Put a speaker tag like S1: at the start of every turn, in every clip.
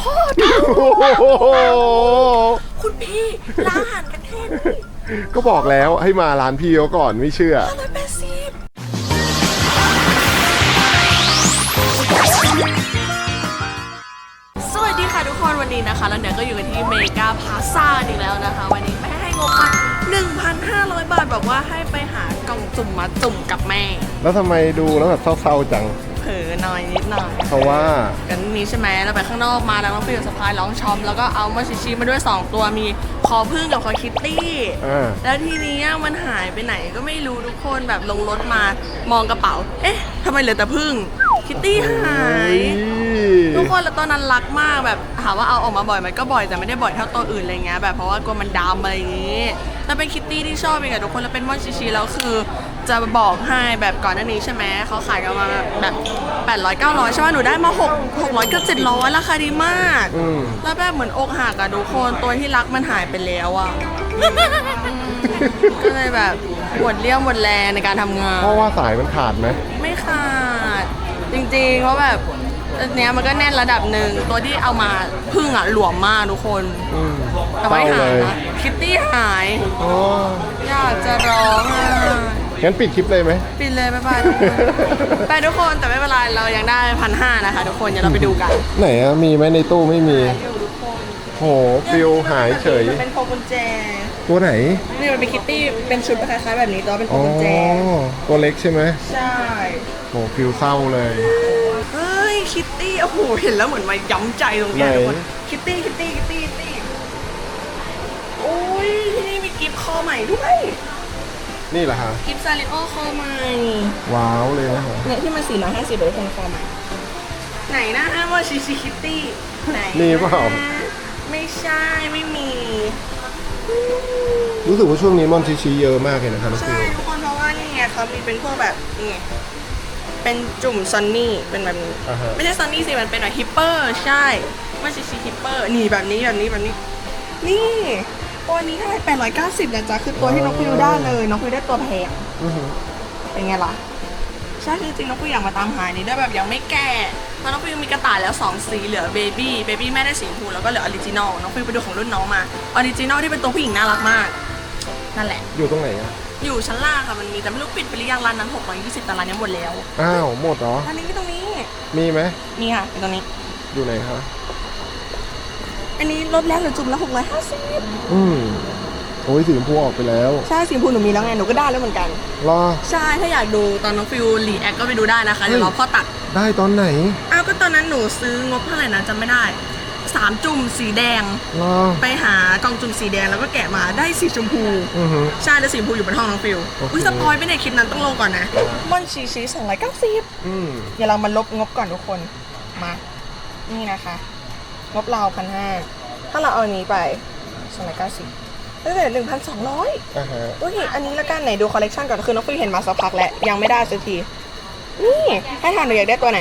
S1: พ่อดู
S2: โอ้โห
S1: คุณพี่ร้านอาหารกันแค่นี้
S2: ก็บอกแล้วให้มาร้านพี่เขาก่อนไม่เชื่อ
S1: ห้าร้อยแปดสิบสวัสดีค่ะทุกคนวันนี้นะคะ แล้วเดี๋ยวก็อยู่กันที่เมกาพาซ่าอีกแล้วนะคะ วันนี้แม่ให้งบมา1,500 บาทบอกว่าให้ไปหากล่องจุ่มมาจุ่มกับแม่
S2: แล้วทำไมดูแล้วแบบเศร้าๆจัง
S1: เผลอห น่อยนิดหน่อย
S2: เพราะว่า
S1: กันนี้ใช่ไหมเราไปข้างนอกมาแล้วน้องฟิวสะพายร้องชอม แล้วก็เอามาชิชิมาด้วย 2 ตัวมีคอพึ่งกับคอคิตตี้
S2: อ่า
S1: แล้วทีนี้มันหายไปไหนก็ไม่รู้ทุกคนแบบลงรถมามองกระเป๋า เอ๊ะทำไมเหลือแต่พึ่งคิตตี้หาย ทุกคนแล้วตอนนั้นรักมากแบบถามว่าเอาออกมาบ่อยไหมก็บ่อยแต่ไม่ได้บ่อยเท่าตัวอื่นอะไรเงี้ยแบบเพราะว่ากลัวมันดำอะไรอย่างงี้แล้วเป็นคิตตี้ที่ชอบเองอะทุกคนแล้วเป็นมอนชิชิแล้วคือ จะบอกให้แบบก่อนหน้านี้ใช่ไหมเขาขายกันมาแบบ800 900 ใช่ไหมหนูได้มา6 600เกือบ700ราคาดีมาก
S2: อืม
S1: แล้วแบบเหมือนอกหักอะทุกคนตัวที่รักมันหายไปแล้วอะก็เลยแบบหมดเรี่ยวหมดแรงในการทำงาน
S2: เพราะว่าสายมันขาดไหม
S1: ไม่ขาดจริงๆเพราะแบบอันเนี้ยมันก็แน่นระดับหนึ่งตัวที่เอามาพึ่งอะหลวมมากทุกคน
S2: อืม
S1: แต่ไม่
S2: เศร้า
S1: หา
S2: เลยย
S1: นะคิตตี้หาย
S2: อ๋อ
S1: อยากจะร้องอะ
S2: งั้นปิดคลิปเลยไหม
S1: ปิดเลยบ๊ายบายทุกคนไปทุกคนแต่ไม่เป็นไรเรายังได้พันห้านะคะทุกคนเดี๋ยวเราไปดูกัน
S2: ไหนอะมีไหมในตู้ไม่มี
S1: อยู่ทุกคน
S2: โหฟิวหายเฉย
S1: มันเป็นพวงกุญแจ
S2: ตัวไหน
S1: นี่มันเป็นคิตตี้เป็นชุดคล้ายๆแบบนี้ตัวเป็นพว
S2: อ๋
S1: ง
S2: อ
S1: กุญแจ
S2: ตัวเล็กใช่ไหม
S1: ใช่
S2: โหฟิวเศร้าเลย
S1: เฮ้ยคิตตี้โอ้โหเห็นแล้วเหมือนมาย้ำใจตรงเนี้ย
S2: ไหน
S1: ทุกคนคิตตี้คิตตี้คิตตี้คิตตี้โอ้ยที่นี่มีกิฟต์คอใหม่ด้วย
S2: นี่แหละฮะ
S1: กิฟต์ซาริโอคอใหม่
S2: ว้าวเลยนะฮะ
S1: เนี่ยที่มันสี่ร้อยห้าสิบเลยคนคอใหม่ ไหนนะอ้างว่าชิชิคิตตี้ไหน
S2: มีเปล่า
S1: ไม่ใช่ไม่มี
S2: รู้สึกว่าช่วงนี้มอนชิชิเยอะมากเลยนะครับน้อง
S1: ใช่
S2: ฟิว
S1: ทุกคนเพราะว่านี่ไงเขามีเป็นพวกแบบนี่ไงเป็นจุ่มซอนนี่เป็นแบบนี้
S2: อ่าฮะ
S1: ไม่ใช่ซอนนี่สิมันเป็นแบบฮิปเปอร์ใช่ไม่ใช่ชีฮิปเปอร์นี่แบบนี้แบบนี้แบบนี้ นี่ ตัวนี้เท่าไหร่แปดร้อยเก้าสิบนะจ๊ะคือตัวที่น้องฟิวได้เลย น้องฟิวได้ตัวแพง
S2: อื้อหือ
S1: เป็นไงล่ะ ใช่คือจริงๆน้องฟิวอยากมาตามหานี้ด้วยแบบยังไม่แก่เพราะน้องฟิวมีกระต่ายแล้ว2สีเหลือเบบี้เบบี้แม่ได้สีชมพูแล้วก็เหลือออริจินอลน้องฟิวไปดูของรุ่นน้องมาออริจินอลที่เป็นตัวผู้หญิงน่ารักมากนั่นแหละ
S2: อยู่ตรงไหนอะ
S1: อยู่ชั้นล่างค่ะมันมีแต่ไม่รู้ปิดไปหรือยังร้านนั้น620แต่ร้านนี้หมดแล้ว
S2: อ้าวหมดเหรอ
S1: ร้านนี้ไม่ตรงนี้
S2: มีไหม
S1: นี่ค่ะเป็นตรงนี้
S2: อยู่ไหนคะ
S1: อันนี้ลดแล้วเหลือจุ่มละ650
S2: อืมโอ้ยสีชมพูออกไปแล้ว
S1: ใช่สีชมพูหนูมีแล้วไงหนูก็ได้แล้วเหมือนกัน
S2: รอ
S1: ใช่ถ้าอยากดูตอนน้องฟิวรีแอคก็ไปดูได้นะคะเดี๋ยว
S2: เฮ้ย
S1: เราพ่อตัด
S2: ได้ตอนไหน
S1: อ้าวก็ตอนนั้นหนูซื้องบเท่าไหร่นะจำไม่ได้สามจุ่มสีแดง
S2: รอ
S1: ไปหากล่องจุ่มสีแดงแล้วก็แกะมาได้สีชมพู
S2: อือหือ
S1: ใช่แล้วสีชมพูอยู่บนห้องน้องฟิว
S2: โอเค
S1: อุ้ยสปอยไปในยคลิปนั้นต้องลงก่อนนะม่อนชีชีสองร้อยเก้าสิบ
S2: อืม
S1: เดี๋ยวเรามาลบงบก่อนทุกคนมา นี่นะคะ งบเราพันห้าถ้าเราเอาอันนี้ไปสองร้อยเก้าสิบก็เหลือหนึ่งพันสองร้อย
S2: อ่าฮะ
S1: โอเคอันนี้ละกันไหนดูคอลเลกชันก่อนคือน้องฟิวเห็นมาสักพักแล้วยังไม่ได้สักที นี่ให้ทานหนูอยากได้ตัวไหน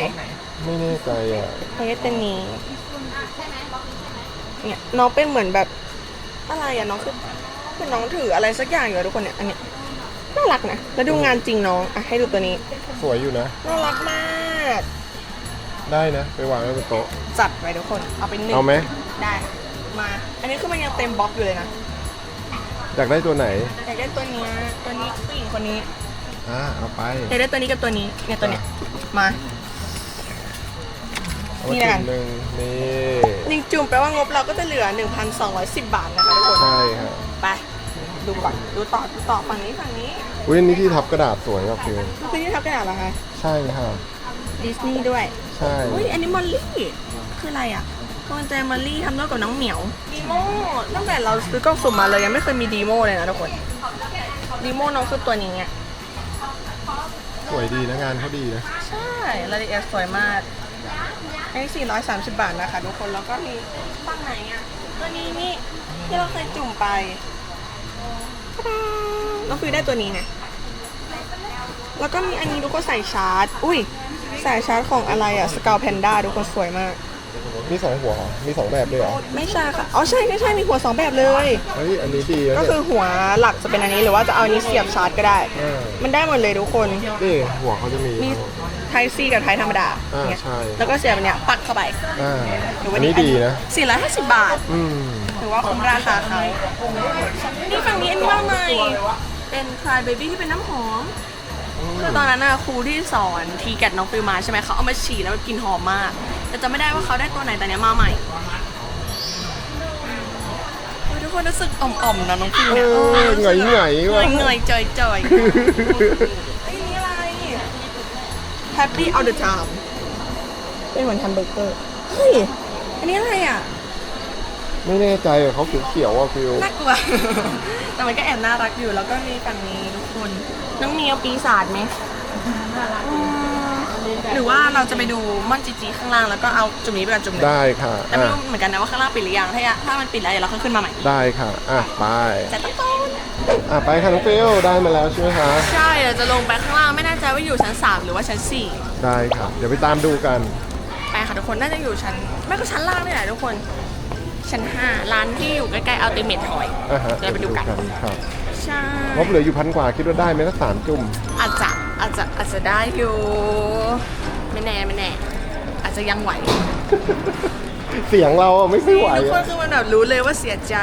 S2: ไม่แน่ใจอะ
S1: อยากได้ตัวนี้เนี่ยน้องเป็นเหมือนแบบอะไรอะน้องคือเป็นน้องถืออะไรสักอย่างอยู่อะทุกคนเนี่ยอันเนี้ยน่ารักนะแล้วดูงานจริงน้องอะให้ดูตัวนี้
S2: สวยอยู่นะ
S1: น่ารักมาก
S2: ได้นะ ไปวางไว้บนโต๊ะ
S1: จัดไปทุกคน เอาไปหนึ่ง
S2: เอาไหม
S1: ได้ มา อันนี้คือมันยังเต็มบล็อกอยู่เลยนะ
S2: อยากได้ตัวไหน
S1: อยากได้ตัวเนี้ยตัวนี้ผู้หญิงคนนี้
S2: อ่า เอาไป
S1: อยากได้ตัวนี้กับตัวนี้เนี่ยตัวเนี้ยมา
S2: เอา
S1: นี่
S2: มา
S1: แล้วกั
S2: จุ่
S1: น
S2: มหนึ่งนี่
S1: หนึ่งจุ่มแปลว่างบเราก็จะเหลือ 1,210 บาทนะคะทุกคน
S2: ใช่ฮะ
S1: ไป ดูก่อน ดูต่อดูต่อฝั่งนี้ฝั่งนี้
S2: อุ้ยอันนี้ที่ทับกระดาษสวยอะฟิว
S1: มันคือที่ทับกระดาษเหรอคะ
S2: ใช่ค่ะ
S1: ดิสนีย์ด้วย
S2: ใช่
S1: อุ้ยอันนี้มอลลี่คืออะไรอะกำลังใจมอลลี่ทำด้วยกับน้องเหมียวดีโมตั้งแต่เราซื้อกล้องสุ่มมาเลยยังไม่เคยมีดีโมเลยนะทุกคนดีโมน้องคือตัวนี้อะ
S2: สวยดีนะงานเขาดีนะ
S1: ใช่รายละเอียดสวยมากอันนี้430 บาทนะคะ ทุกคนแล้วก็มีฝั่งไหนอะตัวนี้นี่ที่เราเคยจุ่มไปตะดาน้องฟิวได้ตัวนี้ไงแล้วก็มีอันนี้ทุกคนใส่ชาร์จ อุ้ย สายชาร์จของอะไรอะสกาวแพนด้าทุกคนสวยมาก
S2: มีสองหัวเหรอมีสองแบบด้วยเหรอ
S1: ไม่ใช่ค่ะอ๋อใช่ใช่ใช่มีหัวสองแบบเลย
S2: เฮ้ยอันนี้ดีนะ
S1: ก็
S2: เนี่ย
S1: คือหัวหลักจะเป็นอันนี้หรือว่าจะเอาอันนี้เสียบชาร์จก็ได้
S2: อ่า
S1: มันได้หมดเลยทุกคน
S2: นี่หัวเขาจะมี
S1: มีไทซีกับไทยธรรมดา
S2: อ่า
S1: เนี่ย
S2: ใช่
S1: แล้วก็เสียบอันเนี้ยปักเข้าไป
S2: อ่า
S1: หรืว่า
S2: อันนี้ดีนะ
S1: 450บาท
S2: อืม
S1: ถือว่าคุ้มราคาเขานี่ฝั่งนี้อันนี้มาใหม่เป็น Cry Baby ที่เป็นน้ำหอมคือ ตอนนั้นน่ะครูที่สอนทีแกดน้องฟิลมาใช่ไหมเขาเอามาฉีดแล้วมันกลิ่นหอมมาก แต่จะไม่ได้ว่าเขาได้ตัวไหนแต่เนี้ยมาใหม่เฮ้ยทุกคนรู้สึกอ่อมๆนะน้องฟิล
S2: เอ
S1: เนี่ย
S2: อเหงยเหงย
S1: เง
S2: ว่ะ
S1: ยเงยๆจอยจอยๆ ไอ้ยนี่อะไร Happy all the time เป็นเหมือนแฮมเบอร์เกอร์ เฮ้ย อันนี้อะไรอะ
S2: ไม่แน่ใจอะเขาเขียวๆอะฟิว
S1: น่ากลัว แต่มันก็แอบน่ารักอยู่ แล้วก็มีฝั่งนี้ทุกคน น้องเมียวปีศาจไหมอืมหรือว่าเราจะไปดูม่อนจีจีข้างล่างแล้วก็เอาจุ่มนี้ไปกับจุ่มนี้
S2: ได้ค่ะ
S1: แต่ไม่
S2: อะ
S1: รู้เหมือนกันนะว่าข้างล่างปิดหรือยัง ถ้าถ้ามันปิดแล้วเดี๋ยวเราค่อยขึ้นมาใหม่
S2: ได้ค่ะอะไป
S1: แต่ต้องต้น
S2: อะไปค่ะน้องฟิวได้มาแล้วใช่ไหมคะ
S1: ใช่เดี๋ยวจะลงไปข้างล่างไม่แน่ใจว่าอยู่ชั้น3หรือว่าชั้น
S2: ได้ค่ะ เดี๋ยวไปตามดูกัน
S1: 4ไปค่ะทุกคนน่าจะอยู่ชั้นไม่ก็ชั้นล่างนี่แหละทุกคน ชั้น 5 ร้านที่อยู่ใกล้ๆ Ultimate Toy
S2: อะฮะ
S1: เดี๋ยวไปดูกัน
S2: ครับ
S1: ใช่
S2: งบเหลืออยู่พันกว่าคิดว่าได้ไหมสักสามจุ่ม
S1: อาจจะอาจจะอาจจะได้อยู่ ไม่แน่ไม่แน่ อาจจะยังไหว
S2: เสียงเราอะไม่ค่อยไหว
S1: ทุกคน
S2: อะ
S1: คือมันแบบรู้เลยว่าเสียใจ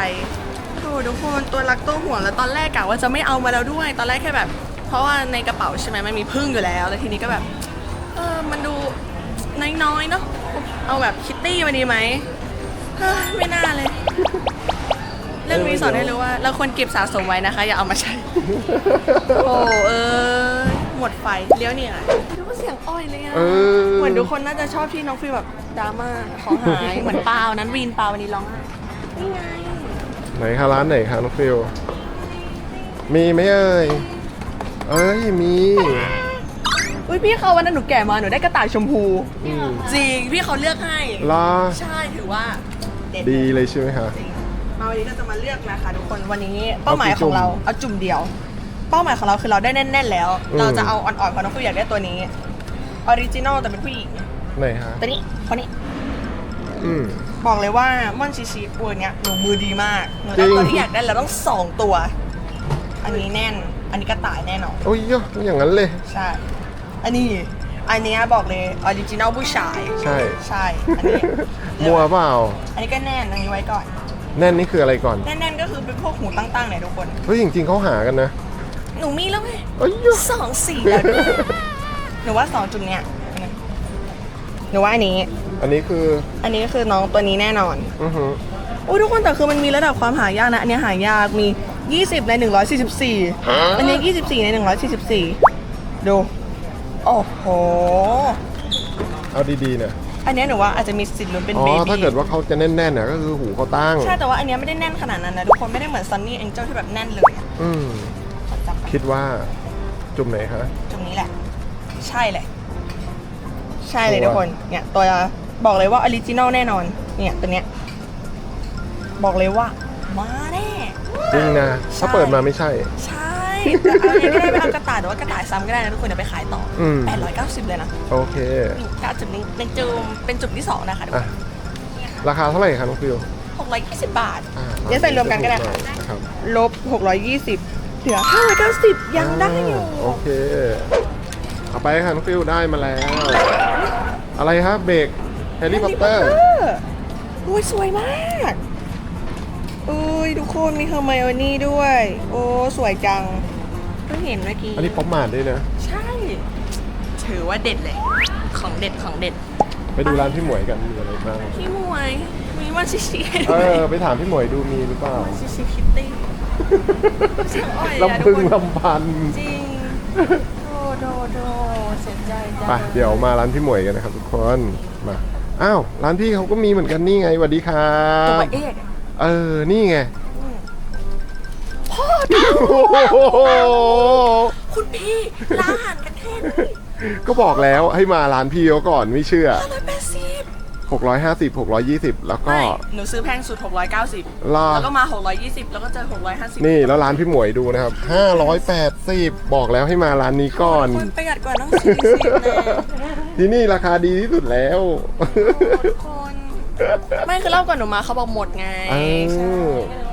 S1: โอ้ทุกคนตัวรักตัวห่วงแล้วตอนแรกกะว่าจะไม่เอามาแล้วด้วย ตอนแรกแค่แบบ เพราะว่าในกระเป๋าใช่ไหมมันมีพึ่งอยู่แล้ว แล้วทีนี้ก็แบบ เออมันดูน้อยๆเนาะเอาแบบคิตตี้มาดีไหม เฮ้ยไม่น่าเลย เรื่องนี้สอนให้รู้ว่า เราควรเก็บสะสมไว้นะคะ อย่าเอามาใช้ โอ้เออหมดไฟเลี้ยวเนี่ยดูว่าเสียงอ้อยเลยอะ
S2: เออ
S1: เหมือนทุกคนน่าจะชอบที่น้องฟิลแบบดราม่าของหายเหมือนเปล่านั้นวีนเปล่าวันนี้ร้องไห้นี่ไง
S2: ไหนคะร้านไหนคะน้องฟิวมีไหมเอ่ยเอ้ยมี
S1: อุ้ยพี่เขาวันนั้นหนูแก่มาหนูได้กระต่ายชมพู
S2: อืม
S1: จริงพี่เขาเลือกให้
S2: รอ
S1: ใช่ ถือว่าเด็ด
S2: ดีเลยใช่ไหมคะ
S1: จริงมาวันนี้ก็จะมาเลือกนะคะทุกคนวันนี้เป้าหมาย
S2: เอากี่
S1: ของเรา
S2: จุ่ม
S1: เอาจุ่มเดียว เป้าหมายของเราคือเราได้แน่นๆแล้ว
S2: อืม
S1: เราจะเอาอ่อนๆเพราะน้องฟิลอยากได้ตัวนี้ออริจินอลแต่เป็นผู้หญิง
S2: ไหนฮะ
S1: ตัวนี้คนนี้
S2: อืม
S1: บอกเลยว่าม่อนชิชิตัวเนี้ยหนูมือดีมากหนูได้ตัว
S2: จริง
S1: ที่อยากได้แล้วต้องสองตัว อันนี้แน่น อันนี้กระต่ายแน่นอน
S2: โอ้ยเยอะอย่างนั้นเลย
S1: ใช่ อันนี้ อันเนี้ยบอกเลยออริจินอลผู้ชาย
S2: ใช่
S1: ใช่ อันนี้
S2: มัวเปล่า
S1: อันนี้ก็แน่นอันนี้ไว้ก่อน
S2: แน่นนี่คืออะไรก่อน
S1: แน่นๆก็คือเป็นพวกหูตั้งๆเนี่ยทุกคน
S2: เฮ้ยจริง ๆเขาหากันนะ
S1: หนูมีแล้วไง
S2: โอ้ยเยอะ
S1: สองสีแล้วด้วยหนูว่าสองจุดเนี้ยหนูว่าอันนี้
S2: อันนี้คือ
S1: อันนี้คือน้องตัวนี้แน่นอน
S2: อือหือ
S1: โอ้ยทุกคนแต่คือมันมีระดับความหายากนะ อันนี้หายากมี 20 ใน 144 อันนี้24 ใน 144 ดู โอ้โห
S2: เอาดีๆเนี่ย
S1: อันเนี้ยหนูว่าอาจจะมีสิทธิ์ลุ้นเป็น
S2: อ๋อ
S1: เบบี้
S2: ถ้าเกิดว่าเขาจะแน่นๆเนี่ยก็คือหูเขาตั้ง
S1: ใช่แต่ว่าอันเนี้ยไม่ได้แน่นขนาดนั้นนะทุกคนไม่ได้เหมือน Sunny Angel ที่แบบแน่นเลยอะ
S2: อืม
S1: ขอจับกัน
S2: คิดว่าจุ่มไหนคะ
S1: ตรงนี้แหละ ใช่เลย ใช่เลยทุกคน เนี่ย ตัวบอกเลยว่าออริจินอลแน่นอน เนี่ยตัวเนี้ยบอกเลยว่า มาแน่
S2: จริงนะ
S1: ใช่
S2: ถ้าเปิดมาไม่ใช่
S1: ใช่แต่ เอาอะไรก็ได้ไปเอากระต่ายแต่ว่ากระต่ายซ้ำก็ได้นะทุกคนเดี๋ยวไปขายต่ออ
S2: ม
S1: 890 เลยนะ
S2: โอเค
S1: กาจุดนี้เป็นจุมเป็นจุดที่สองนะคะทุก
S2: อะ
S1: คน
S2: ราคาเท่าไหร่คะน้องฟิว
S1: 620 บาท
S2: อ่า
S1: เดี๋ยวใส่รวมกันก็ได้ค่ะ
S2: นะครับ
S1: ลบ 620เหลือ590 ยังได้อยู่า
S2: โอเค เอาไปค่ะน้องฟิวได้มาแล้ว อะไรครับเบรกแฮร์รี่พอตเตอร์
S1: โอ้ยสวยมากอุ้ยทุกคนมีเฮอร์ไมโอนี่ด้วย โอ้ สวยจัง เพิ่งเห็นเมื่อกี้
S2: อันนี้ป๊อปมาดด้วยนะ
S1: ใช่ ถือว่าเด็ดเลย ของเด็ดของเด็ด
S2: ไปดูร้านพี่หมวยกันมีอะไรบ้าง
S1: พี่มวย มีมันชิชิให้
S2: เอ
S1: ด้วย
S2: อ ไปถามพี่หมวยดูมีหรือเปล่า
S1: ชิชิคิตตี้เสียงอ่อยอะ
S2: ลำพึง
S1: ทุกคน
S2: ลำพัน
S1: จริงโดโดโดเสียใจจัง
S2: ไปเดี๋ยวมาร้านพี่หมวยกันนะครับทุกคน มา อ้าว ร้านพี่เขาก็มีเหมือนกันนี่ไงสวัสดีครั
S1: ตัว
S2: บ
S1: เอก
S2: เออ นี่ไง
S1: พ่อ
S2: โอ้โห
S1: คุณพี่ร้านอาหารกันแค่นี้
S2: ก็บอกแล้วให้มาร้านพี่เขาก่อนไม่เชื่อ
S1: ร้อยแปดสิบ
S2: 650 620 แล้วก็
S1: ไม่หนูซื้อแพงสุด 690
S2: รอ
S1: แล้วก็มา 620 แล้วก็เจอ 650
S2: นี่แล้วร้านพี่หมวยดูนะครับ 580 บอกแล้วให้มาร้านนี้ก่อน
S1: คนประหยัดกว่าต้องสี่สิบนะ
S2: ที่นี่ราคาดีที่สุดแล้ว
S1: โอ้ทุกคน ไม่คือรอบก่อนหนูมาเขาบอกหมดไง
S2: เออ
S1: ใช่ก็เลย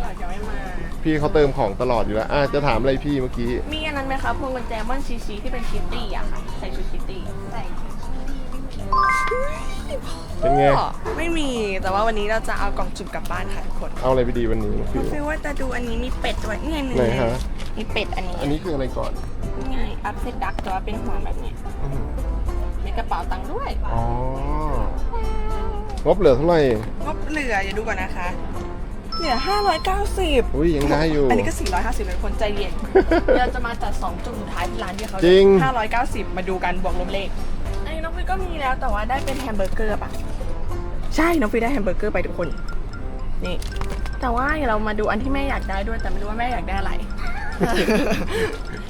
S2: พี่เขาเติมของตลอดอยู่แล้วอาจะถามอะไรพี่เมื่อกี้
S1: มีอันนั้นไหมคะพวงกุญแจม่อนชีชีที่เป็นคิตตี้อะค่ะ ใส่ชุดคิตตี้ ใส่ชุดคิตตี้
S2: เป็นไง
S1: พ่อไม่มีแต่ว่าวันนี้เราจะเอากล่องจุ่มกลับบ้านค่ะทุกคน
S2: เอาอะไรไปดีวันนี้น้องฟิว
S1: ฟิลว่าจะดูอันนี้มีเป็ดด้วยนี่ไง
S2: ไหนฮะ
S1: มีเป็ดอันนี้
S2: อันนี้คืออะไรก่อน
S1: นี่ไงอัพเซตดักแต่ว่าเป็นหัวแบบนี้
S2: อืม
S1: มีกระเป๋าตังค์ด้วย
S2: อ๋องบเหลือเท่าไหร่
S1: งบเหลืออย่าดูก่อนนะคะ เหลือ590
S2: อุ้ยยังได้อยู่
S1: อันนี้ก็ 450เลยคนใจเย็นเดี๋ยวเราจะมาจัด 2 จุดสุดท้ายที่ร้านที่เขา
S2: จริง
S1: 590 มาดูกันบวกลบเลข อันนี้น้องฟิวก็มีแล้วแต่ว่าได้เป็นแฮมเบอร์เกอร์ป่ะ ใช่น้องฟิวได้แฮมเบอร์เกอร์ไปทุกคน นี่ แต่ว่าเดี๋ยวเรามาดูอันที่แม่อยากได้ด้วยแต่ไม่รู้ว่าแม่อยากได้อะไร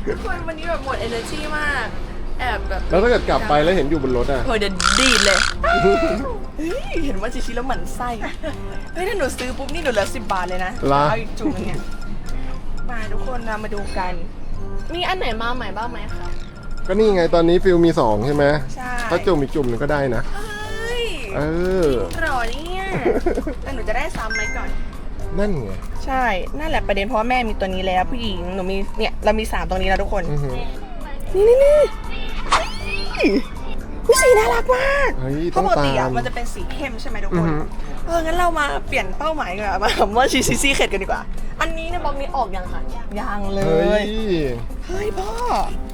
S1: ทุกคนวันนี้แบบหมด energy มาก แอบแบบ
S2: แล้วถ้าเกิดกลับไปแล้วเห็นอยู่บนรถอะ
S1: เฮ้ยเดี๋ยวดีดเลย เฮ้ยเห็นว่าชิชิแล้วหมั่นไส้เฮ้ยถ้าหนูซื้อปุ๊บนี่หนูเหลือสิบบาทเลยนะ
S2: ล่ะ
S1: เอาอีกจุ่มนึงเนี่ยมาทุกคนนะมาดูกัน มีอันไหนมาใหม่บ้างไหมคะ
S2: ก็นี่ไงตอนนี้ฟิลมีสองใช่ไหม
S1: ใช่
S2: ถ้าจุ่มอีกจุ่มหนึงก็ได้นะ
S1: เฮ้ย
S2: เออ
S1: หรอเนี่ยแต่หนูจะได้ซ้ำไหมก่อน
S2: นั่นไง
S1: ใช่ นั่นแหละประเด็นเพราะว่าแม่มีตัวนี้แล้วผู้หญิง หนูมีเนี่ยเรามีสามตรงนี้แล้วทุกคน
S2: อือหือ
S1: นี่นี่นี่ผู้ สีน่ารักมาก
S2: เฮ้ย
S1: เพ
S2: ต้อ
S1: ราะ
S2: ง
S1: ปกติ
S2: ตา
S1: อะ
S2: ม
S1: มันจะเป็นสีเข้มใช่ไหมทุก
S2: อื
S1: ค
S2: อนหือ
S1: เออ งั้นเรามาเปลี่ยนเป้าหมายกันอะมาคำว่าชีซีซีเข็ดกันดีกว่า อันนี้เนี่ยบล็อกนี้ออกยังคะยังเล
S2: เฮ้
S1: ย
S2: ย
S1: เฮ้ยพ่อ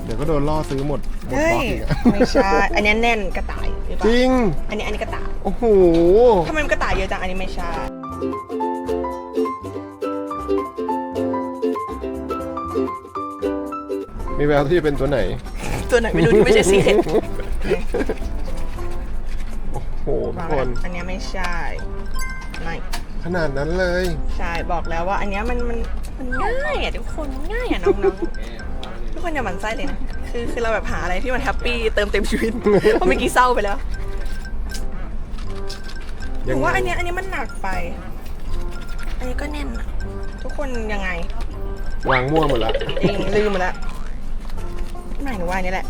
S2: เดี๋ยวก็โดนล่อซื้อหมดหมด
S1: เฮ้
S2: บล็อยกอีกอะ
S1: ไม่ใช่ อันนี้แน่นกระต่ายหรือเป
S2: จ
S1: ล่า
S2: ริง
S1: อันนี้อันนี้กระต่าย
S2: โอ้โห
S1: ทำไมมันกระต่ายเยอะจัง อันนี้ไม่ใช่
S2: มีแววที่จะเป็นตัวไหน
S1: ตัวไหนไม่รู้ที่ไม่ใช่ซีเข็ด
S2: ทุกคน
S1: อันนี้ไม่ใช่ไม่
S2: ขนาดนั้นเลย
S1: ใช่บอกแล้วว่า อันเนี้ยมันมันมันง่ายอะทุกคนง่ายอะน้องๆทุกคนอย่าหมั่นไส้เลยนะคือคือเราแบบหาอะไรที่มันแฮปปี้เติมเต็มชีวิต เพราะเมื่อกี้เศร้าไปแล้วห
S2: ยั
S1: นู
S2: งไง
S1: ว่าอันเนี้ยอันนี้มันหนักไป อันนี้ก็แน่นอะทุกคนยังไง
S2: วางมั่วหมดละ
S1: เองลืมหมดแล้วไม่หนูว่าอันนี้แหละ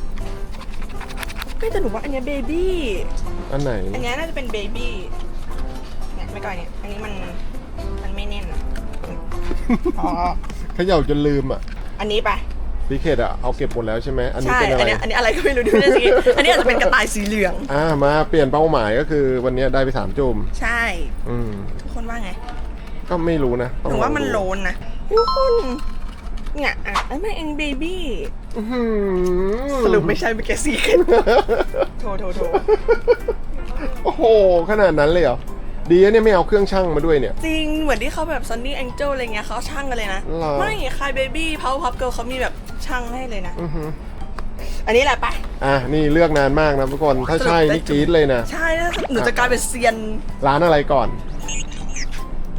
S1: เฮ้ยแต่หนูว่าอันเนี้เบบี้
S2: อันไหน
S1: อันเนี้ยน่าจะเป็นเบบี้เนี่ยไม่ก่อนเนี่ยอันนี้มันมันไม่แน่นอะอ๋อ
S2: เขย่าจนลืมอะ
S1: อันนี้ไป
S2: ซีเคดอะเอาเก็บหมดแล้วใช่ไหมอันนี้
S1: ใช่
S2: เป็นอะ
S1: อั
S2: ไร
S1: นเนี้ยอันนี้อะไรก็ไม่รู้ดูไม่ได้สิอันนี้อาจจะเป็นกระต่ายสีเหลือง
S2: อ่ามาเปลี่ยนเป้าหมายก็คือวันนี้ได้ไปสามจุ่ม
S1: ใช่
S2: อืม
S1: ทุกคนว่าไง
S2: ก็ไม่รู้นะ
S1: ห
S2: ต้อง
S1: นูว่า
S2: ลอง
S1: มัน
S2: ดู
S1: โลนนะทุกคน เนี่ยอะอันนั้นเองเบบี้
S2: อื้อหือ
S1: สรุปไม่ใช่เป็นแกซีกันโทรโทรโทร
S2: โอ้โห ขนาดนั้นเลยเหรอ ดีนะเนี่ยไม่เอาเครื่องช่างมาด้วยเนี่ย
S1: จริง เหมือนที่เขาแบบซันนี่แองเจิลอะไรเงี้ยเขาช่างกันเลยนะ
S2: หรอ
S1: ไม่คายเบบี้พาวพับเกิลเขามีแบบช่างให้เลยนะ
S2: อือหือ
S1: อันนี้แหละไป
S2: อะ นี่เลือกนานมากนะทุกคน ถ้าใช่นี่กรี๊ดเลยนะ
S1: ใช่แล้วหนูจะกลายเป็นเซียน
S2: ร้านอะไรก่อน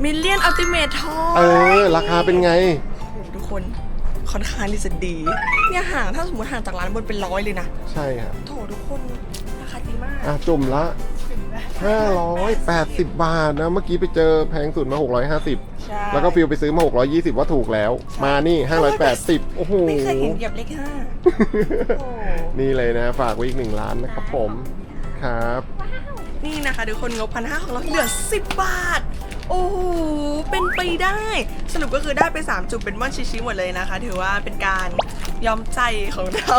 S1: มิลเลียนอัลติเมททอ
S2: เออ ราคาเป็นไง
S1: ทุกคน ค่อนข้างที่จะดี เนี่ยห่างถ้าสมมติห่างจากร้านบนเป็นร้อยเลยนะ
S2: ใช่ครับ
S1: โถทุกคนราคาดีมาก
S2: อะจุ่มละ 580 บาทนะเมื่อกี้ไปเจอแพงสุดมา 650
S1: ใช่
S2: แล้วก็ฟิลไปซื้อมา 620 ว่าถูกแล้ว มานี่ 580 โอ้โห
S1: ไม่เคยเห็นเหยียบเลขห้าโอ้
S2: นี่เลยนะ ฝากไว้อีกหนึ่งล้านนะครับผม ครับ
S1: นี่นะคะทุกคนงบพันห้าของเราเหลือ10บาท โอ้โหเป็นไปได้ สรุปก็คือได้ไป 3 จุ่มเป็นม่อนชิชิหมดเลยนะคะ ถือว่าเป็นการยอมใจของเรา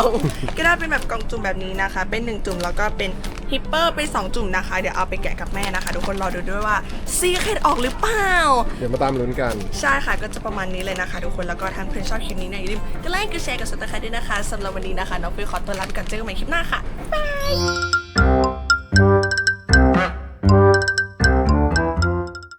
S1: ก็ได้เป็นแบบกล่องจุ่มแบบนี้นะคะ เป็น 1 จุ่มแล้วก็เป็นฮิปเปอร์ไป2จุ่มนะคะ เดี๋ยวเอาไปแกะกับแม่นะคะ ทุกคนรอดูด้วยว่าซีเคดออกหรือเปล่า
S2: เดี๋ยวมาตามลุ้นกัน
S1: ใช่ค่ะก็จะประมาณนี้เลยนะคะ ทุกคนแล้วก็ท่านเพื่อนชอบคลิปนี้เนี่ยอย่าลืมกดไลค์กดแชร์กดซับสไครต์ด้วยนะคะสำหรับวันนี้นะคะน้องฟิวขอตัวลาไปก่อนเจอกันใหม่คลิปหน้าค่ะบ๊ายบาย